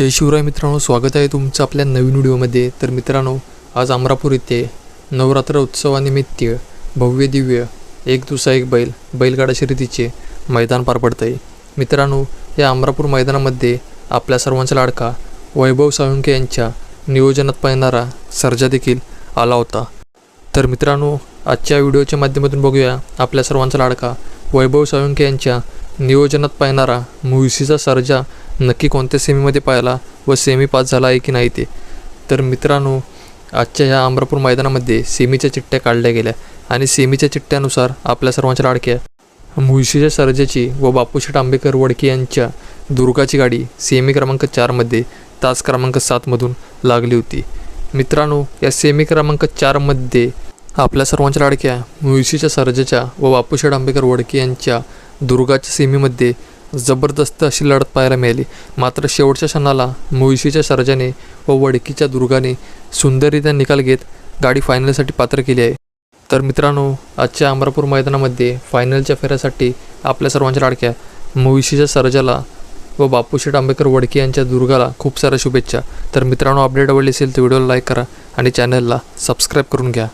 जय शिवराय मित्रांनो स्वागत आहे तुमचं आपल्या नवीन व्हिडिओमध्ये. तर मित्रांनो आज अमरापूर येथे नवरात्र उत्सवानिमित्त भव्य दिव्य एक दुसरा एक बैल बैलगाडा शर्यतीचे मैदान पार पडतं आहे मित्रांनो या अमरापूर मैदानामध्ये आपल्या सर्वांचा लाडका वैभव साळुंके यांच्या नियोजनात पाहणारा सर्जा देखील आला होता. तर मित्रांनो आजच्या व्हिडिओच्या माध्यमातून बघूया आपल्या सर्वांचा लाडका वैभव साळुंके यांच्या नियोजनात पाहणारा मुळशीचा सर्जा नक्की कोणत्या सेमीमध्ये पाहिला व सेमी पास झाला आहे की नाही ते? तर मित्रांनो आजच्या ह्या अमरापूर मैदानामध्ये सेमीच्या चिठ्ठ्या काढल्या गेल्या आणि सेमीच्या चिठ्ठ्यानुसार आपल्या सर्वांच्या लाडक्या मुळशीच्या सर्जेची व बापूशेठ आंबेकर वडके यांच्या दुर्गाची गाडी सेमी क्रमांक चारमध्ये तास क्रमांक सातमधून लागली होती. मित्रांनो या सेमी क्रमांक चारमध्ये आपल्या सर्वांच्या लाडक्या मुळशीच्या सर्जेच्या व बापूशेठ आंबेकर वडके यांच्या दुर्गाच्या सेमीमध्ये जबरदस्त अशी लढत पाहायला मिळाली. मात्र शेवटच्या क्षणाला मुळशीच्या सर्जाने व वडकीच्या दुर्गाने सुंदररित्या निकाल घेत गाडी फायनलसाठी पात्र केली आहे. तर मित्रांनो आजच्या अमरापूर मैदानामध्ये फायनलच्या फेऱ्यासाठी आपल्या सर्वांच्या लाडक्या मुळशीच्या सर्जाला व बापूशेठ आंबेकर वडके यांच्या दुर्गाला खूप साऱ्या शुभेच्छा. तर मित्रांनो अपडेट आवडली असेल तर व्हिडिओला लाईक करा आणि चॅनलला सबस्क्राईब करून घ्या.